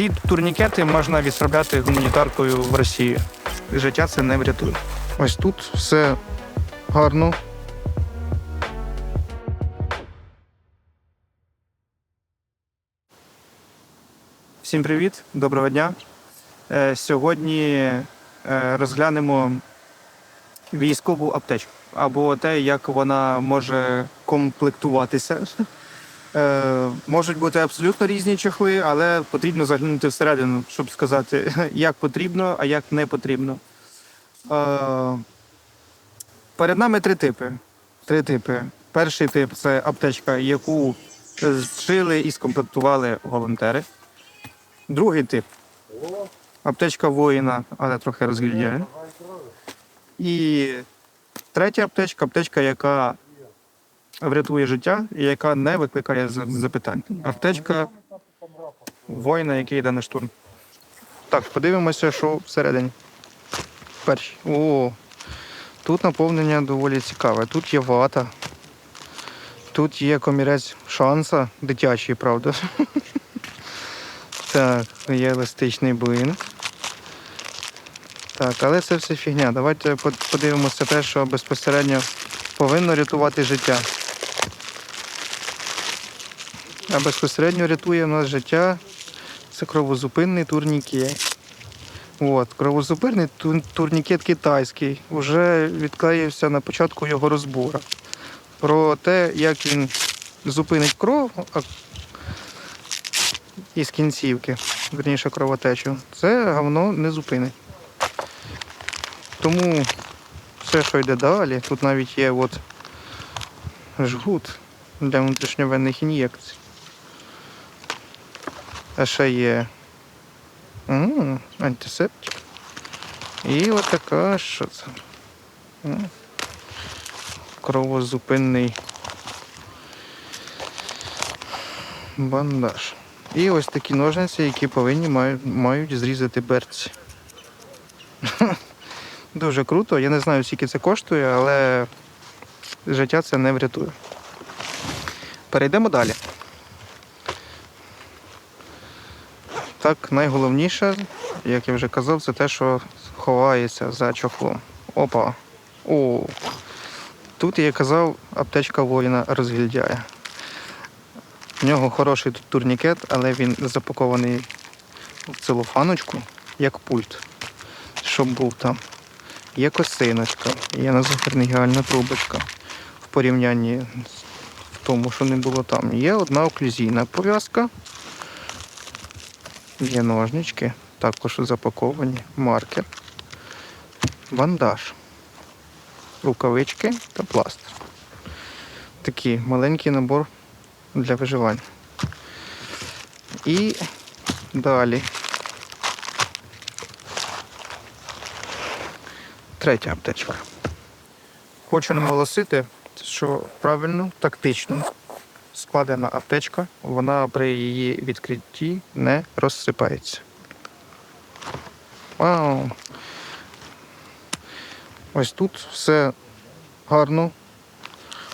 Ці турнікети можна відправляти гуманітаркою в Росію. Життя це не врятує. Ось тут все гарно. Всім привіт, доброго дня. Е, Сьогодні е, розглянемо військову аптечку або те, як вона може комплектуватися. Е, Можуть бути абсолютно різні чохли, але потрібно заглянути всередину, щоб сказати, як потрібно, а як не потрібно. Е, Перед нами три типи. Три типи. Перший тип це аптечка, яку зшили і скомплектували волонтери. Другий тип аптечка воїна, але трохи розглядає. І третя аптечка аптечка, яка врятує життя і яка не викликає запитань. Аптечка воїна, який йде на штурм. Так, подивимося, що всередині. Перші. О, тут наповнення доволі цікаве. Тут є вата. Тут є комірець шанса, дитячий, правда. Так, є еластичний блин. Так, але це все фігня. Давайте подивимося те, що безпосередньо повинно рятувати життя. А безпосередньо рятує в нас життя. Це кровозупинний турнікет. От, кровозупинний турнікет китайський. Вже відклеївся на початку його розбору. Про те, як він зупинить кров із кінцівки, верніше кровотечу, це говно не зупинить. Тому все, що йде далі, тут навіть є от жгут для внутрішньовенних ін'єкцій. А ще є антисептик. І от така, що це? Кровозупинний бандаж. І ось такі ножниці, які повинні мають, мають зрізати берці. Дуже круто. Я не знаю, скільки це коштує, але життя це не врятує. Перейдемо далі. Так, найголовніше, як я вже казав, це те, що ховається за чохлом. Опа. О. Тут, я казав, аптечка воїна розгільдяє. В нього хороший тут турнікет, але він запакований в целофаночку, як пульт, щоб був там. Є косиночка, є назофернігіальна трубочка в порівнянні з тому, що не було там. Є одна оклюзійна пов'язка, є ножнички, також запаковані, маркер, бандаж, рукавички та пластир. Такий маленький набор для виживання. І далі. Третя аптечка. Хочу наголосити, що правильно, тактично складена аптечка, вона при її відкритті не розсипається. Вау! Ось тут все гарно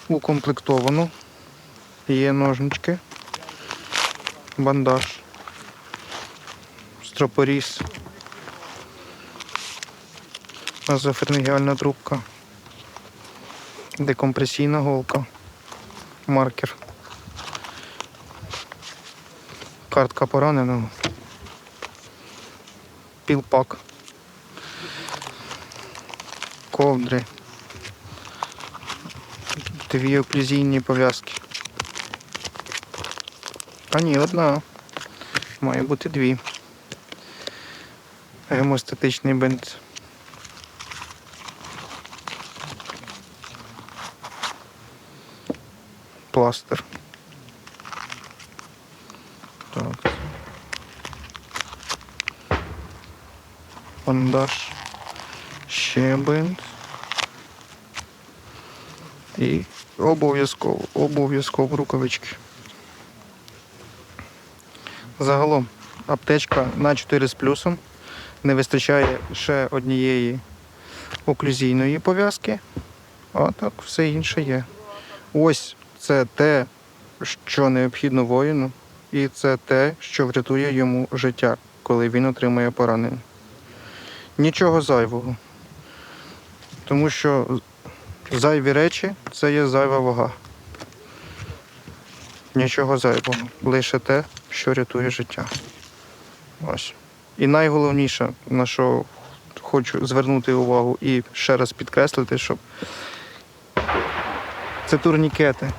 укомплектовано. Є ножнички, бандаж, стропоріз, назофернігіальна трубка, декомпресійна голка, маркер, картка пораненого, пілпак, ковдри, дві оклюзійні пов'язки. А ні, одна. Має бути дві. Гемостатичний бинт. Пластир. Бандаж. Ще бинт. І обов'язково, обов'язково рукавички. Загалом аптечка на 4 з плюсом. Не вистачає ще однієї оклюзійної пов'язки. А так, все інше є. Ось це те, що необхідно воїну і це те, що врятує йому життя, коли він отримує поранення. Нічого зайвого. Тому що зайві речі це є зайва вага. Нічого зайвого. Лише те, що рятує життя. Ось. І найголовніше, на що хочу звернути увагу і ще раз підкреслити, щоб це турнікети.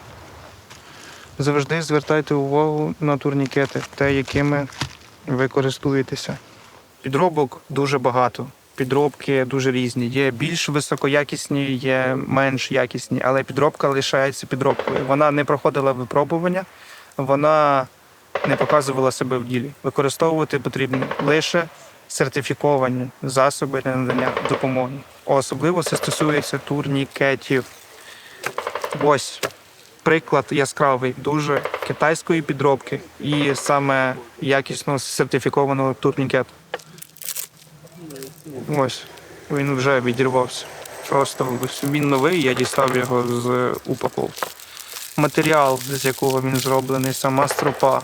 Завжди звертайте увагу на турнікети, те, якими ви користуєтеся. Підробок дуже багато. Підробки дуже різні. Є більш високоякісні, є менш якісні, але підробка лишається підробкою. Вона не проходила випробування, вона не показувала себе в ділі. Використовувати потрібно лише сертифіковані засоби для надання допомоги. Особливо це стосується турнікетів. Ось приклад яскравий дуже китайської підробки і саме якісно сертифікованого турнікету. Ось він вже відірвався. Просто він новий, я дістав його з упаковки. Матеріал, з якого він зроблений, сама стропа.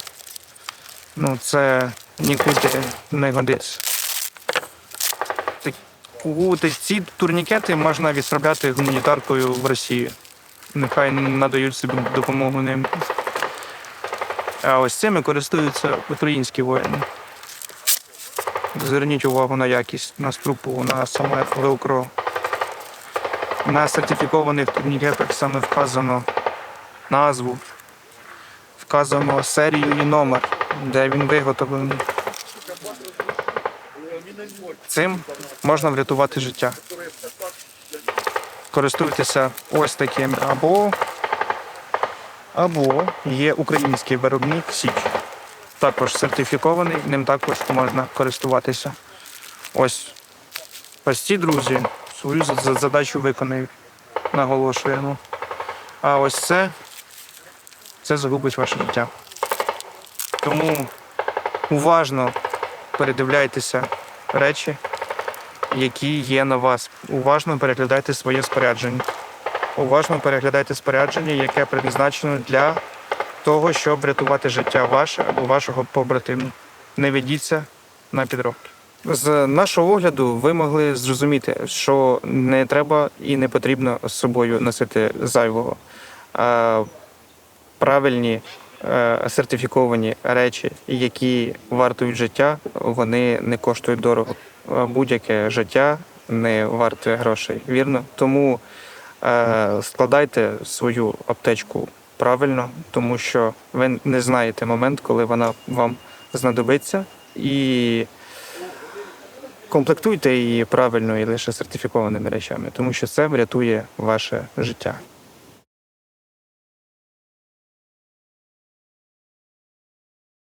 Ну, це нікуди не годиться. Ці турнікети можна відправляти гуманітаркою в Росію. Нехай надають собі допомогу ним. А ось цими користуються українські воїни. Зверніть увагу на якість, на струпу, на саме велкро. На сертифікованих турнікетах саме вказано назву, вказано серію і номер, де він виготовлений. Цим можна врятувати життя. Користуйтеся ось таким або, або є український виробник Січ. Також сертифікований, ним також можна користуватися. Ось ось друзі свою за- за- задачу виконають, наголошуємо. А ось це, це загубить ваше життя. Тому уважно передивляйтеся речі, які є на вас. Уважно переглядайте своє спорядження. Уважно переглядайте спорядження, яке призначено для того, щоб врятувати життя ваше або вашого побратиму. Не ведіться на підробки. З нашого огляду ви могли зрозуміти, що не треба і не потрібно з собою носити зайвого. А правильні е, сертифіковані речі, які вартують життя, вони не коштують дорого. Будь-яке життя не варте грошей, вірно? Тому е, складайте свою аптечку правильно, тому що ви не знаєте момент, коли вона вам знадобиться, і комплектуйте її правильно і лише сертифікованими речами, тому що це врятує ваше життя.